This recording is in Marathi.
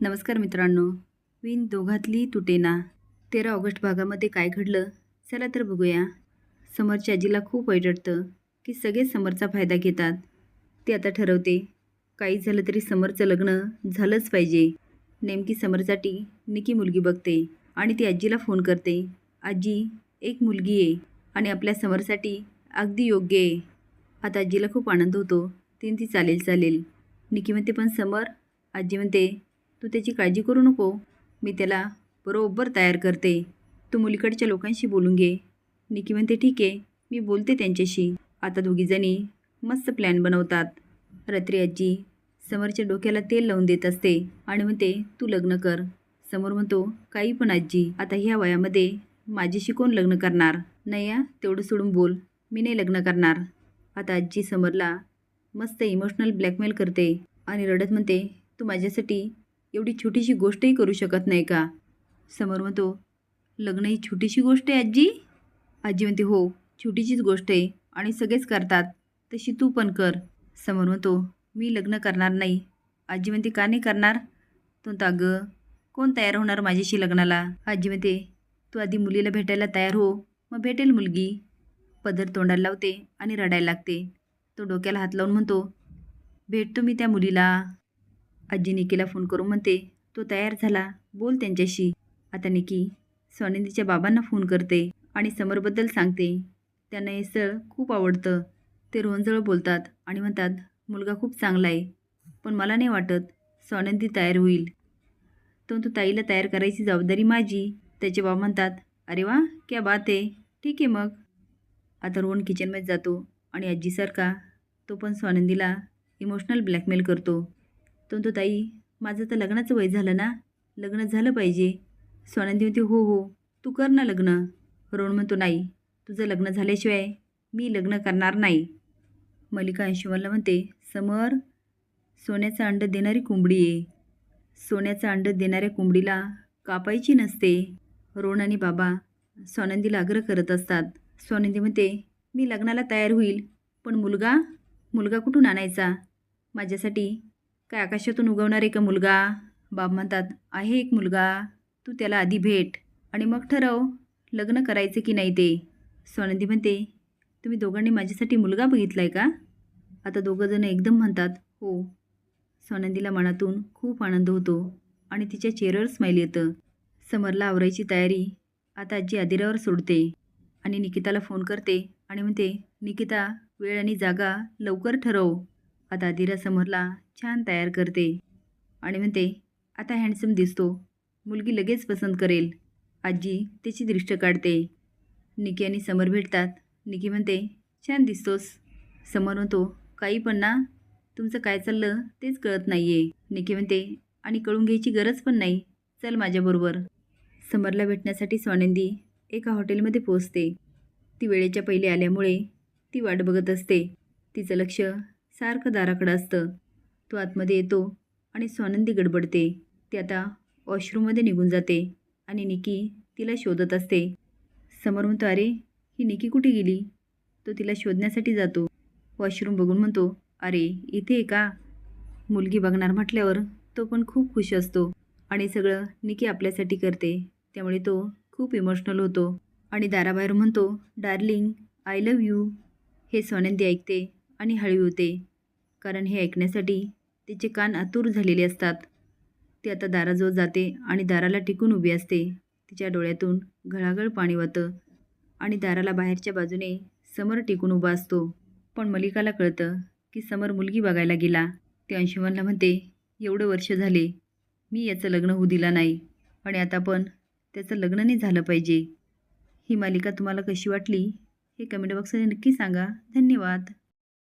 नमस्कार मित्रांनो. विन दोघातली तुटेना तेरा ऑगस्ट भागामध्ये काय घडलं? चला तर बघूया. समरच्या आजीला खूप वाईट वाटतं की सगळेच समरचा फायदा घेतात. ते आता ठरवते काही झालं तरी समरचं लग्न झालंच पाहिजे. नेमकी समरसाठी निकी मुलगी बघते आणि ती आजीला फोन करते. आजी एक मुलगी आहे आणि आपल्या समरसाठी अगदी योग्य आहे आता आजीला खूप आनंद होतो. तीन ती चालेल चालेल. निकी म्हणते पण समर? आजी म्हणते तू त्याची काळजी करू नको. मी त्याला बरोबर तयार करते. तू मुलीकडच्या लोकांशी बोलून घे. निकी म्हणते ठीक आहे मी बोलते त्यांच्याशी. आता दोघीजणी मस्त प्लॅन बनवतात. रात्री आजी समरच्या डोक्याला तेल लावून देत असते आणि म्हणते तू लग्न कर. समोर म्हणतो काही पण आजी आता ह्या वयामध्ये माझ्याशी कोण लग्न करणार? नाही या तेवढं सोडून बोल मी नाही लग्न करणार. आता आजी समरला मस्त इमोशनल ब्लॅकमेल करते आणि रडत म्हणते तू माझ्यासाठी एवढी छोटीशी गोष्टही करू शकत नाही का? समोर म्हणतो लग्न ही छोटीशी गोष्ट आहे आजी आजी म्हणते हो छोटीशीच गोष्ट आहे आणि सगळेच करतात. तशी तू पण कर. समोर म्हणतो मी लग्न करणार नाही. आजी म्हणते का नाही करणार? तो म्हणतो अगं कोण तयार होणार माझ्याशी लग्नाला? आजी म्हणते तू आधी मुलीला भेटायला तयार हो मग भेटेल मुलगी. पदर तोंडाला लावते आणि रडायला लागते. तो डोक्याला हात लावून म्हणतो भेटतो मी त्या मुलीला. आजी निकीला फोन करून म्हणते तो तयार झाला. बोल त्यांच्याशी. आता निकी स्वानंदीच्या बाबांना फोन करते आणि समरबद्दल सांगते. त्यांना हे स्थळ खूप आवडतं. ते रोहनजवळ बोलतात आणि म्हणतात मुलगा खूप चांगला आहे. पण मला नाही वाटत स्वानंदी तयार होईल. तो तो ताईला तयार करायची जबाबदारी माझी. त्याचे बाबा म्हणतात अरे वा क्या बात आहे ठीक आहे मग. आता रोहन किचनमध्ये जातो आणि आजीसारखा तो पण स्वानंदीला इमोशनल ब्लॅकमेल करतो. तो तो ताई माझं तर लग्नाचं वय झालं ना. लग्न झालं पाहिजे. स्वानंदी म्हणते हो हो तू कर ना लग्न. रोहन म्हणतो नाही तुझं लग्न झाल्याशिवाय मी लग्न करणार नाही. मल्लिका अंशुमनला म्हणते समर सोन्याचं अंड देणारी कोंबडी आहे सोन्याचं अंड देणाऱ्या कोंबडीला कापायची नसते. रोण आणि बाबा स्वानंदीला आग्रह करत असतात. स्वानंदी म्हणते मी लग्नाला तयार होईल पण मुलगा मुलगा कुठून आणायचा? माझ्यासाठी काय आकाशातून उगवणार आहे का मुलगा? बाब म्हणतात आहे एक मुलगा. तू त्याला आधी भेट आणि मग ठरव लग्न करायचं की नाही ते. स्वानंदी म्हणते तुम्ही दोघांनी माझ्यासाठी मुलगा बघितला आहे का? आता दोघंजणं एकदम म्हणतात हो. स्वानंदीला मनातून खूप आनंद होतो आणि तिच्या चेहऱ्यावर स्माईल येतं. समरला आवरायची तयारी आता आजी आदिरावर सोडते आणि निकिताला फोन करते आणि म्हणते निकिता वेळ आणि जागा लवकर ठरव. आता आदिरा समरला छान तयार करते आणि म्हणते आता हँडसम दिसतो. मुलगी लगेच पसंत करेल. आजी त्याची दृष्ट काढते. निकी आणि समर भेटतात. निकी म्हणते छान दिसतोस. समर म्हणतो काही पण ना. तुमचं काय चाललं तेच कळत नाही आहे निकी म्हणते आणि कळून घ्यायची गरज पण नाही. चल माझ्याबरोबर. समरला भेटण्यासाठी स्वानंदी एका हॉटेलमध्ये पोचते ती वेळेच्या पहिले आल्यामुळे ती वाट बघत असते. तिचं लक्ष सारखं दाराकडं असतं. तो आतमध्ये येतो आणि स्वानंदी गडबडते. ती आता वॉशरूममध्ये निघून जाते आणि निकी तिला शोधत असते. समोर म्हणतो अरे ही निकी कुठे गेली? तो तिला शोधण्यासाठी जातो. वॉशरूम बघून म्हणतो अरे इथे आहे का? मुलगी बघणार म्हटल्यावर तो पण खूप खुश असतो आणि सगळं निकी आपल्यासाठी करते. त्यामुळे तो खूप इमोशनल होतो आणि दाराबाहेर म्हणतो डार्लिंग आय लव्ह यू हे सोनंदी ऐकते आणि हळवी होते. कारण हे ऐकण्यासाठी तिचे कान आतुर झालेले असतात. ती आता दाराजवळ जाते आणि दाराला टिकून उभी असते. तिच्या डोळ्यातून घळाघळ पाणी वाहतं आणि दाराला बाहेरच्या बाजूने समर टिकून उभा असतो. पण मलिकाला कळतं की समर मुलगी बघायला गेला. ते अंशुमनला म्हणते एवढं वर्ष झाले मी याचं लग्न होऊ दिला नाही. आणि आता पण त्याचं लग्न नाही झालं पाहिजे. ही मालिका तुम्हाला कशी वाटली हे कमेंट बॉक्समध्ये नक्की सांगा. धन्यवाद.